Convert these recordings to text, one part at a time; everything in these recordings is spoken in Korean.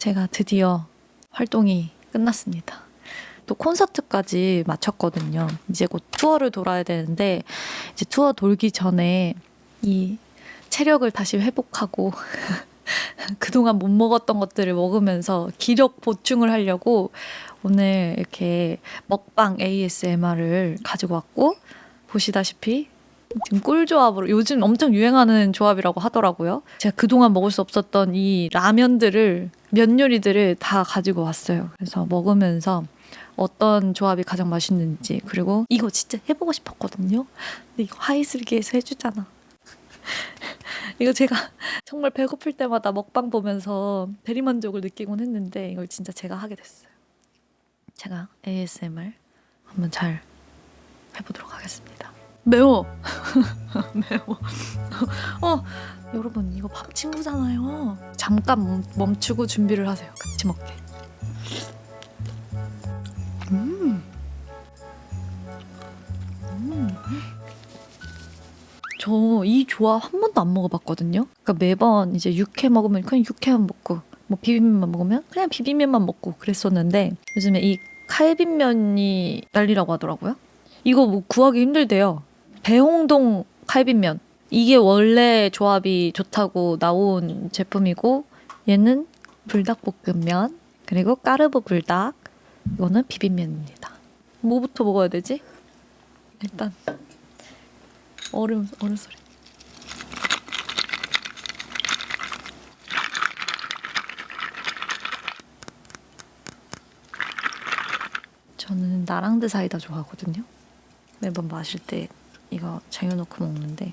제가 드디어 활동이 끝났습니다. 또 콘서트까지 마쳤거든요. 이제 곧 투어를 돌아야 되는데 이제 투어 돌기 전에 이 체력을 다시 회복하고 그동안 못 먹었던 것들을 먹으면서 기력 보충을 하려고 오늘 이렇게 먹방 ASMR을 가지고 왔고 보시다시피 지금 꿀 조합으로 요즘 엄청 유행하는 조합이라고 하더라고요. 제가 그동안 먹을 수 없었던 이 라면들을 면 요리들을 다 가지고 왔어요. 그래서 먹으면서 어떤 조합이 가장 맛있는지 그리고 이거 진짜 해보고 싶었거든요. 근데 이거 하이슬기에서 해주잖아. 이거 제가 정말 배고플 때마다 먹방 보면서 대리만족을 느끼곤 했는데 이걸 진짜 제가 하게 됐어요. 제가 ASMR 한번 잘 해보도록 하겠습니다. 매워. 매워. 어, 여러분 이거 밥 친구잖아요. 잠깐 멈- 멈추고 준비를 하세요. 같이 먹게. 음. 음. 저 이 조합 한 번도 안 먹어봤거든요. 그러니까 매번 이제 육회 먹으면 그냥 육회만 먹고 뭐 비빔면 먹으면 그냥 비빔면만 먹고 그랬었는데 요즘에 이 칼빈면이 난리라고 하더라고요. 이거 뭐 구하기 힘들대요. 대홍동 칼빈면. 이게 원래 조합이 좋다고 나온 제품이고 얘는 불닭볶음면 그리고 까르보 불닭 이거는 비빔면입니다. 뭐부터 먹어야 되지? 일단 얼음 얼음 소리. 저는 나랑드 사이다 좋아하거든요. 매번 마실 때 이거 쟁여놓고 먹는데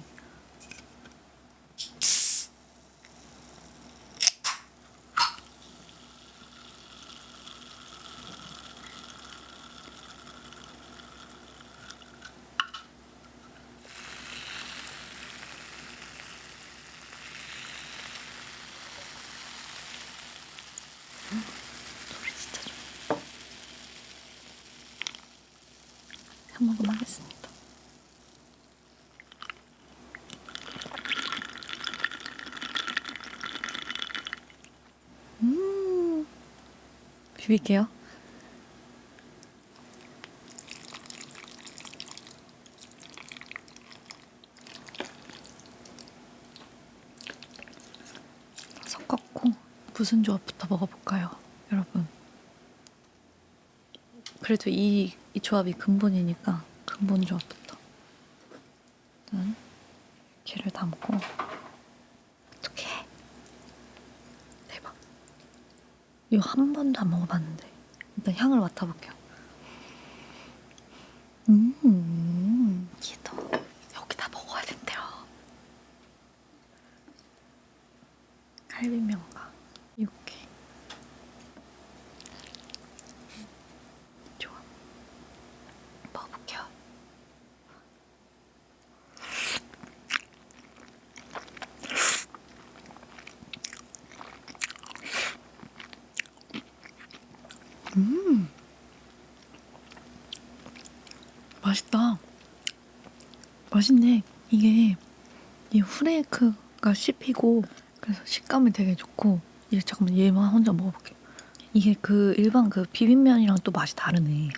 한 모금 하겠습니다. 음, 비빌게요. 섞었고 무슨 조합부터 먹어볼까요, 여러분? 그래도 이, 이 조합이 근본이니까 근본 조합부터 일단 걔를 담고. 어떡해. 대박. 이거 한 번도 안 먹어봤는데. 일단 향을 맡아볼게요. 음 얘도. 여기다 먹어야 된대요. 갈비면과 육회 좋아. 먹어볼게요. 음, 맛있다. 맛있네. 이게 이 후레이크가 씹히고 그래서 식감이 되게 좋고 이제 잠깐만 얘만 혼자 먹어볼게. 이게 그 일반 그 비빔면이랑 또 맛이 다르네.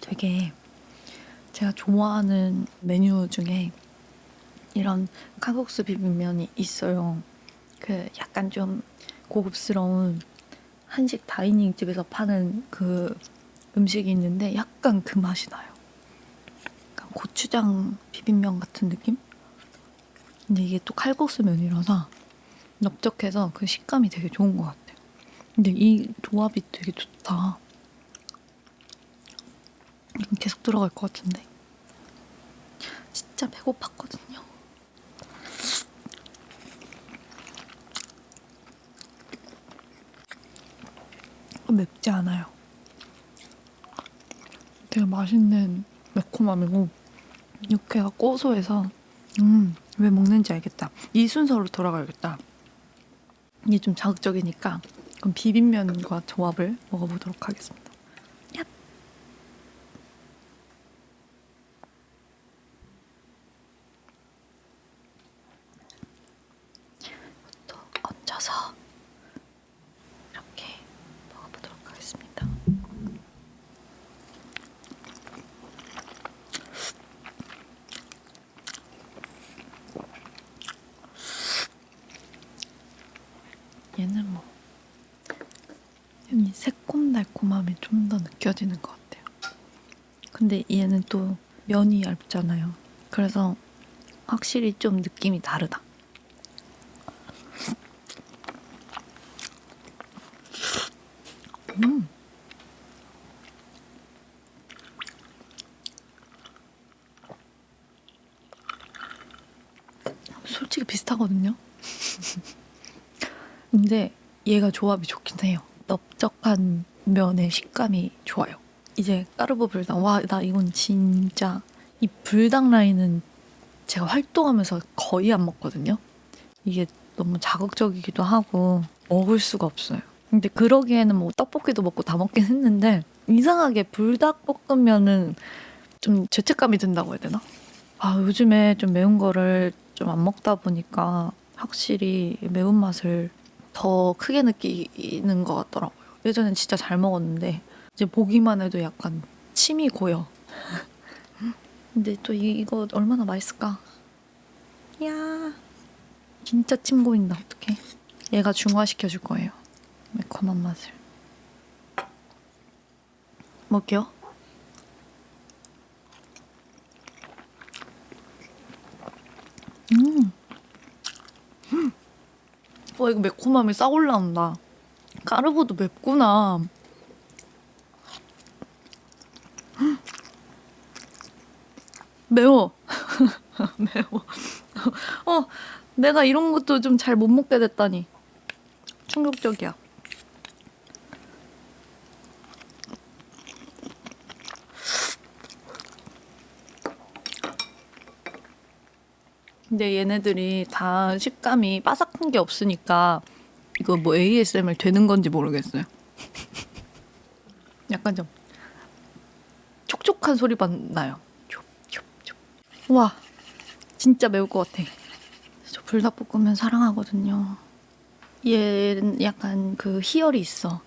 되게 제가 좋아하는 메뉴 중에 이런 칼국수 비빔면이 있어요. 그 약간 좀 고급스러운 한식 다이닝 집에서 파는 그 음식이 있는데 약간 그 맛이 나요. 약간 고추장 비빔면 같은 느낌? 근데 이게 또 칼국수 면이라서 넓적해서 그 식감이 되게 좋은 것 같아요. 근데 이 조합이 되게 좋다. 계속 들어갈 것 같은데. 진짜 배고팠거든요. 맵지 않아요. 되게 맛있는 매콤함이고 육회가 고소해서 음, 왜 먹는지 알겠다. 이 순서로 돌아가야겠다. 이게 좀 자극적이니까 그럼 비빔면과 조합을 먹어보도록 하겠습니다. 얘는 뭐 이 새콤달콤함이 좀 더 느껴지는 것 같아요. 근데 얘는 또 면이 얇잖아요. 그래서 확실히 좀 느낌이 다르다. 음. 솔직히 비슷하거든요. 근데 얘가 조합이 좋긴 해요. 넓적한 면의 식감이 좋아요. 이제 까르보 불닭. 와, 나 이건 진짜 이 불닭 라인은 제가 활동하면서 거의 안 먹거든요. 이게 너무 자극적이기도 하고 먹을 수가 없어요. 근데 그러기에는 뭐 떡볶이도 먹고 다 먹긴 했는데 이상하게 불닭볶음면은 좀 죄책감이 든다고 해야 되나? 아 요즘에 좀 매운 거를 좀 안 먹다 보니까 확실히 매운맛을 더 크게 느끼는 것 같더라고요. 예전엔 진짜 잘 먹었는데 이제 보기만 해도 약간 침이 고여. 근데 또 이, 이거 얼마나 맛있을까? 야 진짜 침 고인다 어떡해. 얘가 중화시켜 줄 거예요. 매콤한 맛을. 먹게요. 음. 음. 와 이거 매콤함이 싹 올라온다. 까르보도 맵구나. 음. 매워. 매워. 어, 내가 이런 것도 좀 잘 못 먹게 됐다니. 충격적이야. 근데 얘네들이 다 식감이 바삭한 게 없으니까 이거 뭐 ASMR 되는 건지 모르겠어요. 약간 좀 촉촉한 소리만 나요. 와, 진짜 매울 것 같아. 저 불닭볶음면 사랑하거든요. 얘는 약간 그 희열이 있어.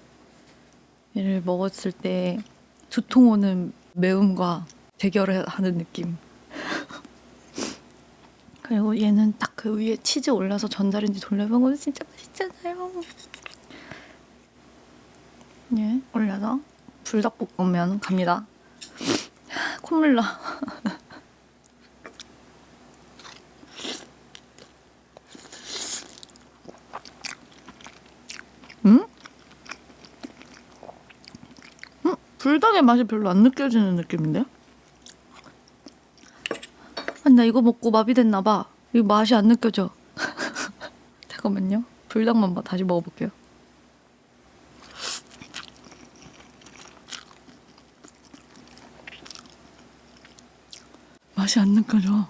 얘를 먹었을 때 두통 오는 매움과 대결을 하는 느낌. 그리고 얘는 딱 그 위에 치즈 올라서 전자레인지 돌려보면 진짜 맛있잖아요. 예, 올려서 불닭볶음면 갑니다. 콧물 나. 음? 음? 불닭의 맛이 별로 안 느껴지는 느낌인데? 아, 나 이거 먹고 마비됐나 봐. 이거 맛이 안 느껴져. 잠깐만요. 불닭만 봐. 다시 먹어볼게요. 맛이 안 느껴져.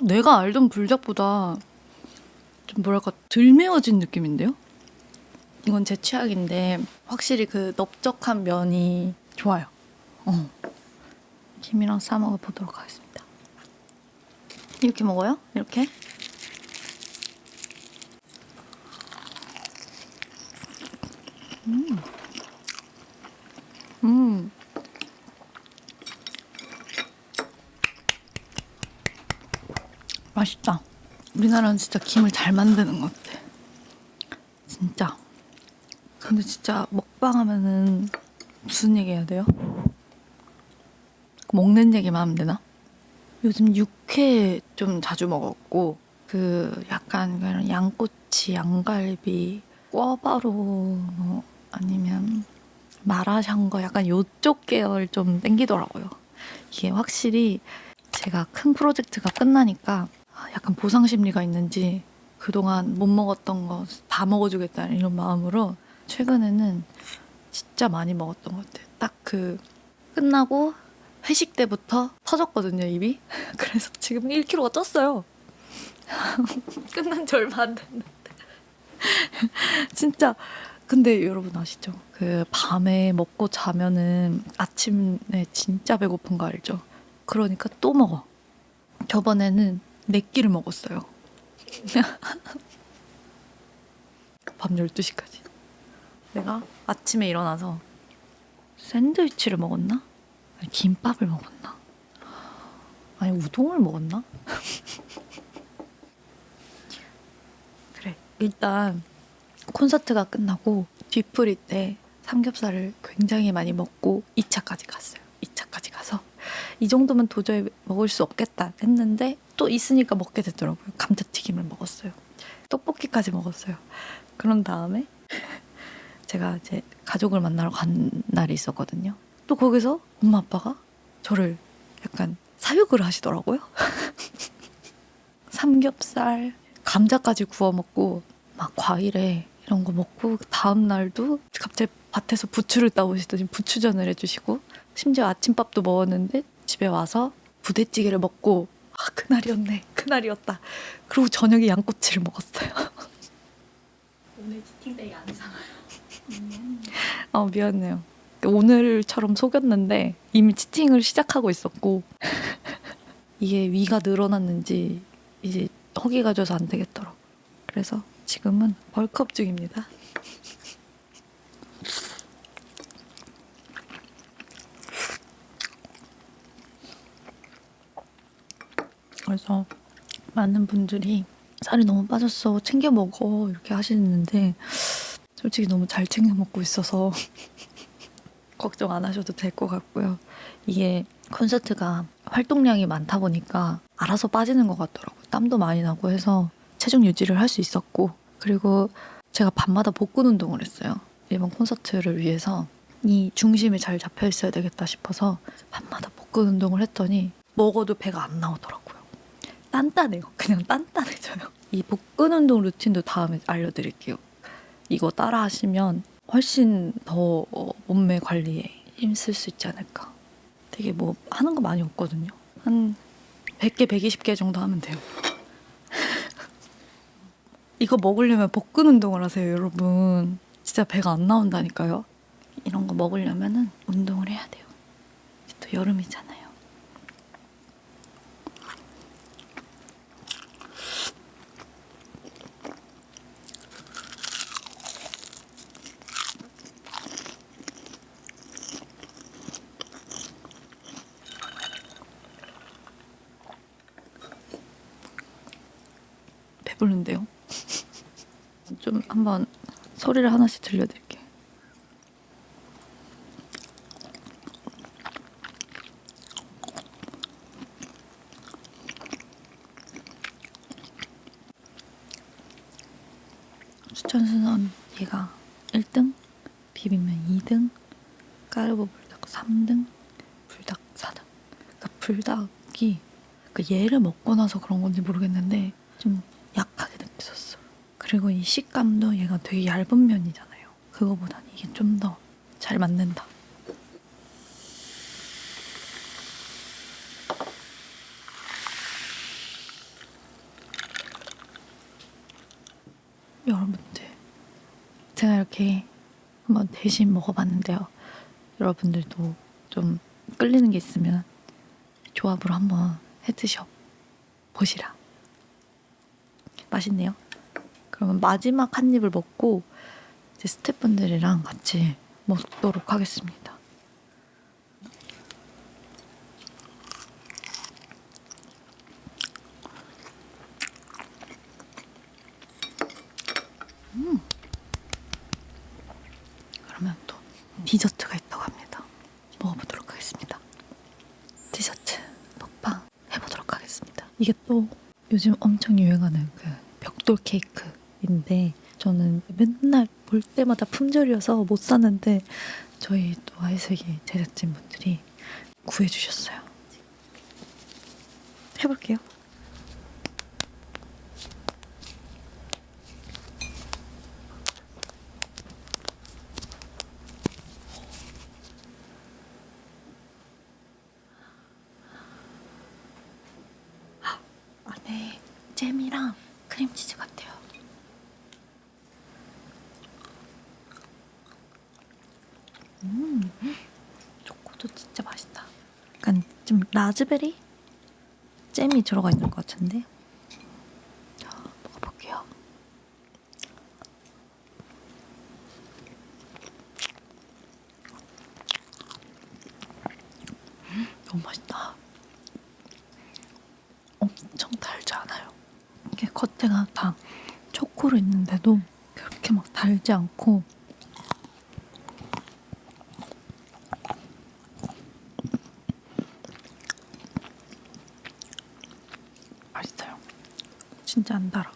내가 알던 불닭보다 좀 뭐랄까 덜 매워진 느낌인데요? 이건 제 취향인데 확실히 그 넓적한 면이 좋아요. 어. 김이랑 싸 먹어 보도록 하겠습니다. 이렇게 먹어요? 이렇게? 음. 음. 맛있다. 우리나라는 진짜 김을 잘 만드는 것 같아. 진짜. 근데 진짜 먹방 하면은 무슨 얘기 해야 돼요? 먹는 얘기만 하면 되나? 요즘 육 회좀 자주 먹었고 그 약간 그런 양꼬치, 양갈비, 꿔바로 뭐 아니면 마라샹궈 약간 요쪽 계열 좀 땡기더라고요. 이게 확실히 제가 큰 프로젝트가 끝나니까 약간 보상 심리가 있는지 그동안 못 먹었던 거 다 먹어주겠다는 이런 마음으로 최근에는 진짜 많이 먹었던 것 같아요. 딱 그 끝나고 회식 때부터 터졌거든요, 입이. 그래서 지금 1kg가 쪘어요. 끝난 지 얼마 안 됐는데. 진짜. 근데 여러분 아시죠? 그 밤에 먹고 자면은 아침에 진짜 배고픈 거 알죠? 그러니까 또 먹어. 저번에는 네 끼를 먹었어요. 밤 12시까지. 내가 아침에 일어나서 샌드위치를 먹었나? 김밥을 먹었나? 아니, 우동을 먹었나? 그래, 일단 콘서트가 끝나고 뒤풀이 때 삼겹살을 굉장히 많이 먹고 2차까지 갔어요. 2차까지 가서 이 정도면 도저히 먹을 수 없겠다 했는데 또 있으니까 먹게 되더라고요. 감자튀김을 먹었어요. 떡볶이까지 먹었어요. 그런 다음에 제가 이제 가족을 만나러 간 날이 있었거든요. 또 거기서 엄마 아빠가 저를 약간 사육을 하시더라고요. 삼겹살, 감자까지 구워 먹고 막 과일에 이런 거 먹고 다음 날도 갑자기 밭에서 부추를 따오시더니 부추전을 해주시고 심지어 아침밥도 먹었는데 집에 와서 부대찌개를 먹고 아 그날이었네 그날이었다 그리고 저녁에 양꼬치를 먹었어요 오늘 치팅데이 아니잖아요. 아 미안해요 오늘처럼 속였는데 이미 치팅을 시작하고 있었고 이게 위가 늘어났는지 이제 허기가 져서 안 되겠더라고 그래서 지금은 벌크업 중입니다. 그래서 많은 분들이 살이 너무 빠졌어 챙겨 먹어 이렇게 하시는데 솔직히 너무 잘 챙겨 먹고 있어서 걱정 안 하셔도 될 것 같고요. 이게 콘서트가 활동량이 많다 보니까 알아서 빠지는 것 같더라고요. 땀도 많이 나고 해서 체중 유지를 할 수 있었고 그리고 제가 밤마다 복근 운동을 했어요. 이번 콘서트를 위해서 이 중심이 잘 잡혀 있어야 되겠다 싶어서 밤마다 복근 운동을 했더니 먹어도 배가 안 나오더라고요. 단단해요. 그냥 단단해져요. 이 복근 운동 루틴도 다음에 알려드릴게요. 이거 따라 하시면 훨씬 더 어, 몸매 관리에 힘쓸 수 있지 않을까. 되게 뭐 하는 거 많이 없거든요. 한 100개, 120개 정도 하면 돼요. 이거 먹으려면 복근 운동을 하세요, 여러분. 진짜 배가 안 나온다니까요. 이런 거 먹으려면은 운동을 해야 돼요. 또 여름이잖아요. 배부른데요? 좀 한번 소리를 하나씩 들려드릴게요. 추천 순서는 얘가 1등, 비빔면 2등, 까르보 불닭 3등, 불닭 4등. 그러니까 불닭이 그 얘를 먹고 나서 그런 건지 모르겠는데 좀 느껴졌어. 그리고 이 식감도 얘가 되게 얇은 면이잖아요. 그거보다는 이게 좀 더 잘 맞는다. 여러분들, 제가 이렇게 한번 대신 먹어봤는데요. 여러분들도 좀 끌리는 게 있으면 조합으로 한번 해 드셔 보시라. 맛있네요. 그러면 마지막 한 입을 먹고 이제 스태프분들이랑 같이 먹도록 하겠습니다. 음. 디저트가 있다고 합니다. 먹어보도록 하겠습니다. 디저트 먹방 해보도록 하겠습니다. 이게 또 요즘 엄청 유행하는 그 벽돌 케이크인데 저는 맨날 볼 때마다 품절이어서 못 샀는데 저희 또 아이슬기 제작진분들이 구해주셨어요. 해볼게요. 안에 잼이랑 크림치즈 같아요. 음, 초코도 진짜 맛있다. 약간 좀 라즈베리 잼이 들어가 있는 것 같은데. 자, 먹어볼게요. 음, 너무 맛있다. 엄청 달지 않아요. 이게 겉에가 다 초코로 있는데도 그렇게 막 달지 않고 맛있어요. 진짜 안 달아.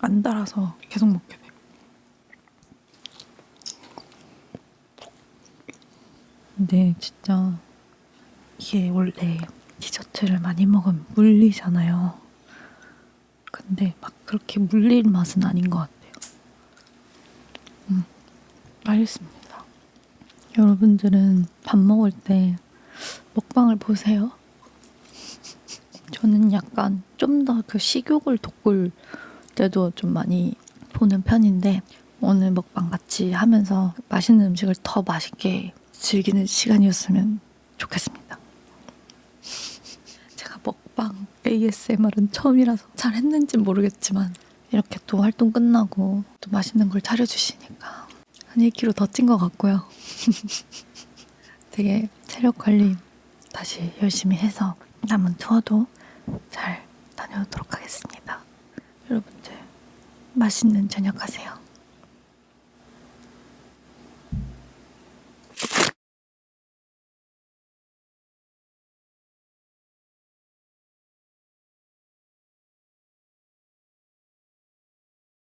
안 달아서 계속 먹게 돼. 근데 진짜 이게 원래 디저트를 많이 먹으면 물리잖아요. 근데 막 그렇게 물릴 맛은 아닌 것 같아요. 음, 맛있습니다. 여러분들은 밥 먹을 때 먹방을 보세요. 저는 약간 좀 더 그 식욕을 돋굴 때도 좀 많이 보는 편인데 오늘 먹방 같이 하면서 맛있는 음식을 더 맛있게 즐기는 시간이었으면 좋겠습니다. 제가 먹방 ASMR은 처음이라서 잘 했는지 모르겠지만 이렇게 또 활동 끝나고 또 맛있는 걸 차려주시니까 한 1kg 더 찐 것 같고요. 되게 체력 관리 다시 열심히 해서 남은 투어도 잘 다녀오도록 하겠습니다. 여러분들 맛있는 저녁 하세요.